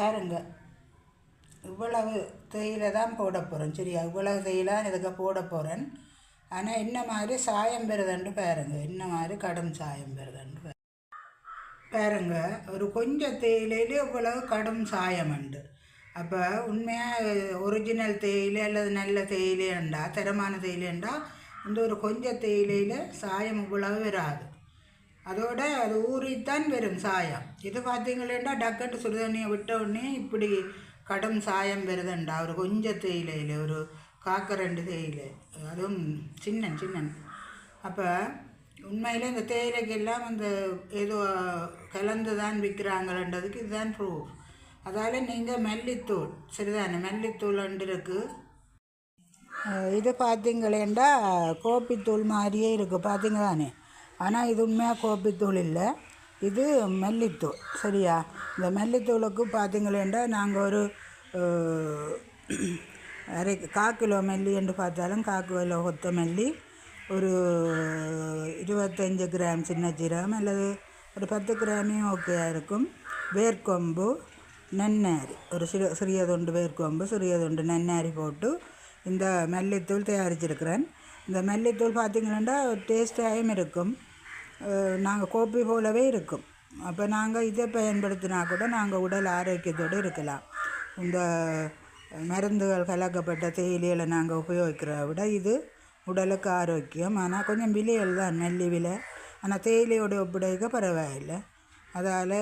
பாருங்க. இவ்வளவு தேயிலை தான் போட போகிறேன் சரியா? இவ்வளவு தேயிலை இதுக்கு போட போகிறேன் ஆனால் என்ன மாதிரி சாயம் பெறுதுன்னு பாருங்க. என்ன மாதிரி கடும் சாயம் பெறுதுன்னு பாருங்க. ஒரு கொஞ்சம் தேயிலையிலே இவ்வளவு கடும் சாயம் உண்டு. அப்போ உண்மையாக ஒரிஜினல் தேயிலை அல்லது நல்ல தேயிலைண்டா தரமான தேயிலைண்டா இந்த ஒரு கொஞ்சம் தேயிலையில் சாயம் இவ்வளவு வராது. அதோட அது ஊறித்தான் வரும் சாயம். இது பார்த்தீங்களேண்டா டக்குன்னு சுடுதண்ணியை விட்ட உடனே இப்படி கடும் சாயம் வருதுண்டா. ஒரு கொஞ்சம் தேயிலையில் ஒரு காக்க ரெண்டு தேயிலை. அதுவும் சின்னன் சின்னன். அப்போ உண்மையில் இந்த தேயிலைக்கெல்லாம் அந்த ஏதோ கலந்து தான் விற்கிறாங்கன்றதுக்கு இதுதான் ப்ரூஃப் அதால் நீங்கள் மல்லித்தூள் சரிதானே? மல்லித்தூள் ஒன்று இருக்குது இது பார்த்தீங்களேண்டா கோப்பித்தூள் மாதிரியே இருக்குது பார்த்தீங்க தானே ஆனால் இது உண்மையாக கோப்பித்தூள் இல்லை. இது மல்லித்தூள். சரியா? இந்த மல்லித்தூளுக்கு பார்த்தீங்களேண்டா நாங்கள் ஒரு அரை கா கிலோ மல்லி என்று பார்த்தாலும் கா கிலோ கொத்த மல்லி ஒரு இருபத்தஞ்சு கிராம் சின்ன ஜீரகம் அல்லது ஒரு பத்து கிராமையும் ஓகேயாக இருக்கும். வேர்க்கொம்பு நன்னாரி ஒரு சிறு சிறிய துண்டு வேர்க்கொம்பு சிறிய துண்டு நன்னாரி போட்டு இந்த மல்லித்தூள் தயாரிச்சிருக்கிறேன். இந்த மல்லித்தூள் பார்த்திங்கன்னா டேஸ்டாகவும் இருக்கும். நாங்கள் கோப்பை போலவே இருக்கும். அப்போ நாங்கள் இதை பயன்படுத்தினா கூட நாங்கள் உடல் ஆரோக்கியத்தோடு இருக்கலாம். இந்த மருந்துகள் கலக்கப்பட்ட தேயிலைகளை நாங்கள் உபயோகிக்கிறத விட இது உடலுக்கு ஆரோக்கியம். ஆனால் கொஞ்சம் விலைகள் தான் நெல்லி விலை. ஆனால் தேயிலையோட ஒப்படைக்க பரவாயில்லை. அதால்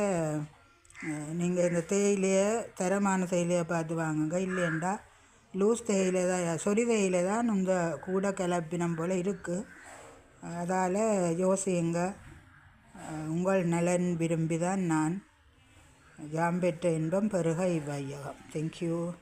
நீங்கள் இந்த தேயிலையை தரமான தேயிலையை பார்த்து வாங்குங்க. இல்லைண்டா லூஸ் தேயிலை தான் சொறி தேயிலை தான் இந்த கூட கலப்பினம் போல் இருக்குது அதால் யோசியுங்க. உங்கள் நலன் விரும்பிதான் நான். ஜாம்பெற்ற இன்பம் பெருக இவ்வையகம். தேங்க்யூ